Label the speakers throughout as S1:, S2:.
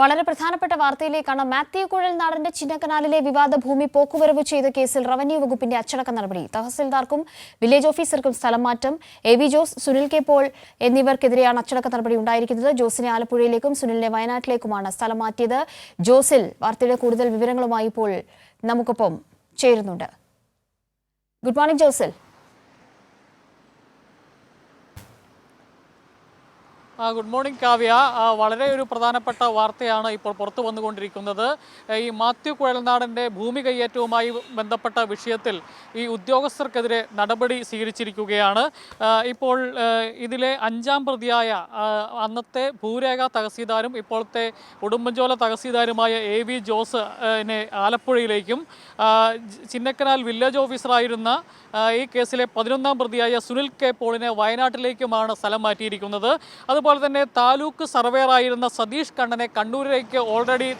S1: വളരെ പ്രധാനപ്പെട്ട വാർത്തയിലേക്കാണ് മാത്യു കുഴൽ നാടന്റെ ചിന്നക്കനാലിലെ വിവാദ ഭൂമി പോക്കുവരവ് ചെയ്ത കേസിൽ റവന്യൂ വകുപ്പിന്റെ അച്ചടക്ക നടപടി. തഹസിൽദാർക്കും വില്ലേജ് ഓഫീസർക്കും സ്ഥലം മാറ്റം. A V Jose Sunil K Paul എന്നിവർക്കെതിരെയാണ് അച്ചടക്ക നടപടി ഉണ്ടായിരിക്കുന്നത്. ജോസിനെ ആലപ്പുഴയിലേക്കും സുനിലിനെ വയനാട്ടിലേക്കുമാണ് സ്ഥലം മാറ്റിയത്. ജോസിൽ വാർത്തയുടെ കൂടുതൽ വിവരങ്ങളുമായി ഇപ്പോൾ നമുക്കൊപ്പം ചേരുന്നുണ്ട്. Good morning ജോസിൽ.
S2: Good morning Kavya. വളരെ ഒരു പ്രധാനപ്പെട്ട വാർത്തയാണ് ഇപ്പോൾ പുറത്തു വന്നുകൊണ്ടിരിക്കുന്നത്. ഈ മാത്യു കുഴൽനാടന്റെ ഭൂമി കയ്യേറ്റവുമായി ബന്ധപ്പെട്ട വിഷയത്തിൽ ഈ ഉദ്യോഗസ്ഥർക്കെതിരെ നടപടി സ്വീകരിച്ചിരിക്കുകയാണ്. ഇപ്പോൾ ഇതിലെ അഞ്ചാം പ്രതിയായ അന്നത്തെ ഭൂരേഖ തഹസീൽദാരും ഇപ്പോഴത്തെ ഉടുമ്പൻചോല തഹസീൽദാരുമായ എ വി ജോസ് ആലപ്പുഴയിലേക്കും ചിന്നക്കനാൽ വില്ലേജ് ഓഫീസറായിരുന്ന ഈ കേസിലെ പതിനൊന്നാം പ്രതിയായ സുനിൽ കെ പോളിനെ വയനാട്ടിലേക്കുമാണ് സ്ഥലം മാറ്റിയിരിക്കുന്നത്. അതുപോലെ തന്നെ താലൂക്ക് സർവേയറായിരുന്ന സതീഷ് കണ്ണനെ കണ്ണൂരിലേക്ക് ഓൾറെഡി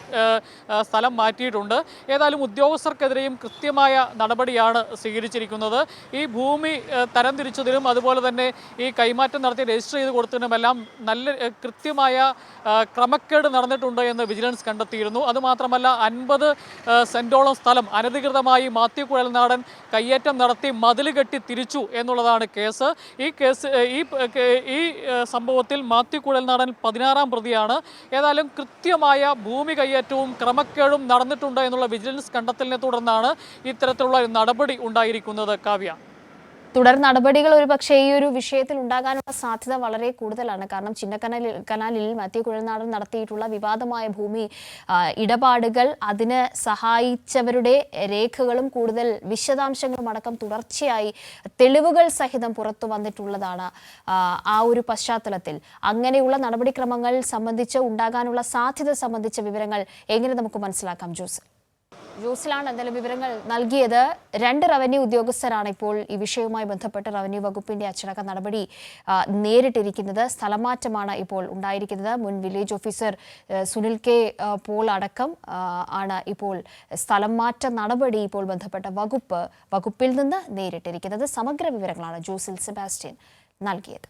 S2: സ്ഥലം മാറ്റിയിട്ടുണ്ട്. ഏതായാലും ഉദ്യോഗസ്ഥർക്കെതിരെയും കൃത്യമായ നടപടിയാണ് സ്വീകരിച്ചിരിക്കുന്നത്. ഈ ഭൂമി തരംതിരിച്ചതിനും അതുപോലെ തന്നെ ഈ കൈമാറ്റം നടത്തി രജിസ്റ്റർ ചെയ്ത് കൊടുത്തതിനുമെല്ലാം നല്ല കൃത്യമായ ക്രമക്കേട് നടന്നിട്ടുണ്ട് എന്ന് വിജിലൻസ് കണ്ടെത്തിയിരുന്നു. അതുമാത്രമല്ല അൻപത് സെന്റോളം സ്ഥലം അനധികൃതമായി മാത്യു കുഴൽനാടൻ കയ്യേറ്റം നടത്തി മതിൽ കെട്ടി തിരിച്ചു എന്നുള്ളതാണ് കേസ്. ഈ കേസ് ഈ മാ ഈ സംഭവത്തിൽ മാത്യു കുഴൽനാടൻ പതിനാറാം പ്രതിയാണ്. ഏതായാലും കൃത്യമായ ഭൂമി കയ്യേറ്റവും ക്രമക്കേടും നടന്നിട്ടുണ്ട് എന്നുള്ള വിജിലൻസ് കണ്ടെത്തലിനെ തുടർന്നാണ് ഇത്തരത്തിലുള്ള നടപടി ഉണ്ടായിരിക്കുന്നത്. കാവ്യ.
S1: തുടർ നടപടികൾ ഒരു പക്ഷേ ഈ ഒരു വിഷയത്തിൽ ഉണ്ടാകാനുള്ള സാധ്യത വളരെ കൂടുതലാണ്. കാരണം ചിന്നക്കനാലിൽ കനാലിൽ മധ്യ കുഴൽനാടൻ നടത്തിയിട്ടുള്ള വിവാദമായ ഭൂമി ഇടപാടുകൾ അതിന് സഹായിച്ചവരുടെ രേഖകളും കൂടുതൽ വിശദാംശങ്ങളും അടക്കം തുടർച്ചയായി തെളിവുകൾ സഹിതം പുറത്തു വന്നിട്ടുള്ളതാണ് ആ, ഒരു പശ്ചാത്തലത്തിൽ. അങ്ങനെയുള്ള നടപടിക്രമങ്ങൾ സംബന്ധിച്ച് ഉണ്ടാകാനുള്ള സാധ്യത സംബന്ധിച്ച വിവരങ്ങൾ എങ്ങനെ നമുക്ക് മനസ്സിലാക്കാം ജോസ്? ജോസിലാണ് എന്തെങ്കിലും വിവരങ്ങൾ നൽകിയത്. രണ്ട് റവന്യൂ ഉദ്യോഗസ്ഥരാണ് ഇപ്പോൾ ഈ വിഷയവുമായി ബന്ധപ്പെട്ട് റവന്യൂ വകുപ്പിന്റെ അച്ചടക്ക നടപടി നേരിട്ടിരിക്കുന്നത്. സ്ഥലമാറ്റമാണ് ഇപ്പോൾ ഉണ്ടായിരിക്കുന്നത്. മുൻ village officer Sunil K Paul അടക്കം ആണ് ഇപ്പോൾ സ്ഥലം മാറ്റ നടപടി ഇപ്പോൾ ബന്ധപ്പെട്ട വകുപ്പ് വകുപ്പിൽ നിന്ന് നേരിട്ടിരിക്കുന്നത്. സമഗ്ര വിവരങ്ങളാണ് ജോസിൽ സെബാസ്റ്റ്യൻ നൽകിയത്.